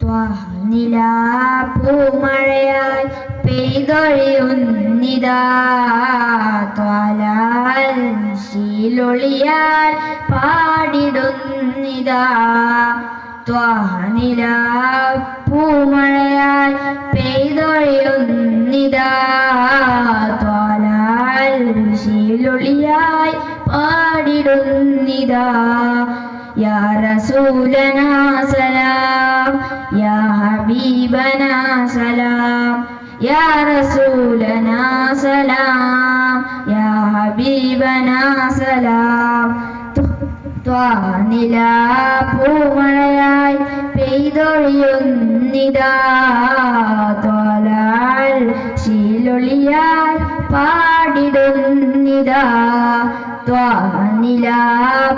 ത്വാനിലാ പൂമഴയായി പെയ്തൊഴിയുന്നിതാ. ത്വാലാൽ ശീലൊളിയാൽ പാടിടുന്നിതാ. ത്വാനിലാ പൂമഴയാൽ പെയ്തൊഴിയുന്നിതാ. ത്വാലാൽ ശീലൊളിയായി പാടിടുന്നിതാ. യാ റസൂലനാ സലാം സലാം رسولنا سلام يا حبيبنا سلام. ത്വാനിലാ പൂമഴയായി പെയ്തൊഴിയുന്നിതാ. ത്വാലാൽ ശീലൊളിയായി പാടിടുന്നിതാ. ത്വാനിലാ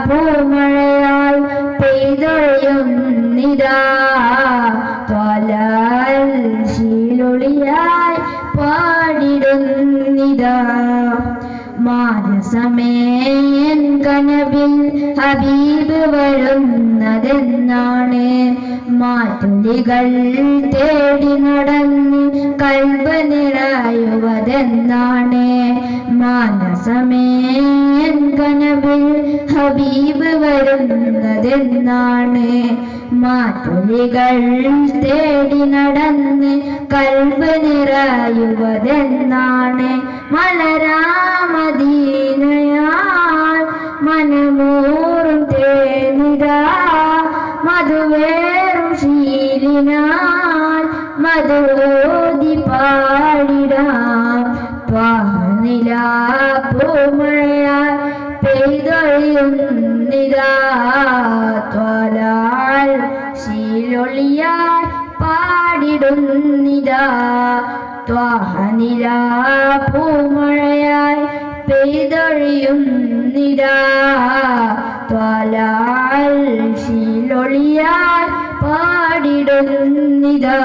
പൂമഴയായി പെയ്തൊഴിയുന്നിതാ. മാനസമേൻ കനവിൽ ഹബീബ് വരുന്നതെന്നാണ്. മാറ്റുലികൾ തേടി നടന്ന് കൽബ് നിറയുവതെന്നാണ്. മാനസമേൻ കനവിൽ ഹബീബ് വരുന്നതെന്നാണ്. മാറ്റുലികൾ തേടി നടന്ന് കൽബ് നിറയുവതെന്നാണ് മലരാമദീനയാൽ മനമൂറും തേനിരാ മധുവേറും ശീലിനാൽ മധുരോതി പാടിടാം. പാനില പൂമഴയാൽ പെയ്തൊഴിയുന്നിതാ പാടിടുന്നിതാ ത്വാഹനിലാ പൂമഴയായി പെയ്തൊഴിയുന്നിതാ. ത്വാലാൽ ശീലൊളിയാൽ പാടിടുന്നിതാ.